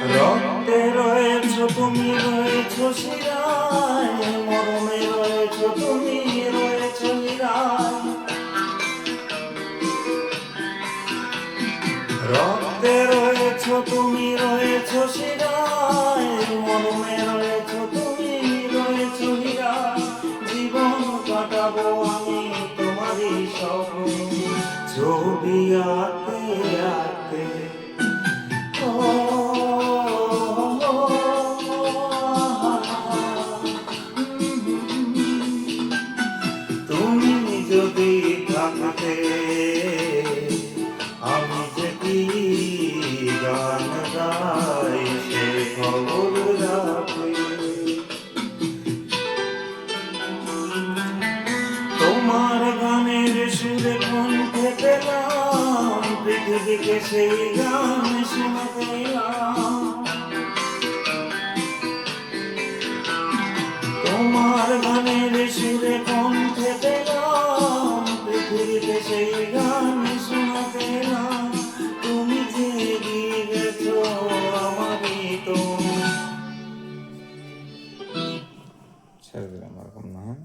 রক্তে রয়েছ তুমি রয়েছ শিরায় মরমে রয়েছ তুমি রয়েছ হীরায় রক্তে রয়েছ তুমি রয়েছ শিরায় মরমে রয়েছ তুমি রয়েছ হীরা জীবন কাটাবো আমি তোমারই স্বপ্ন ছবি আঁকতে আঁকতে যদি থাকতে আমি যে গান গাই সে খবর তোমার গানের সুরে কণ্ঠে পেলাম পৃথিবীকে সেই গান শোনাতে তোমার গানের সুরে সেই গান শোনাতে না তুমি ছেড়ে দিলাম এরকম না হ্যাঁ?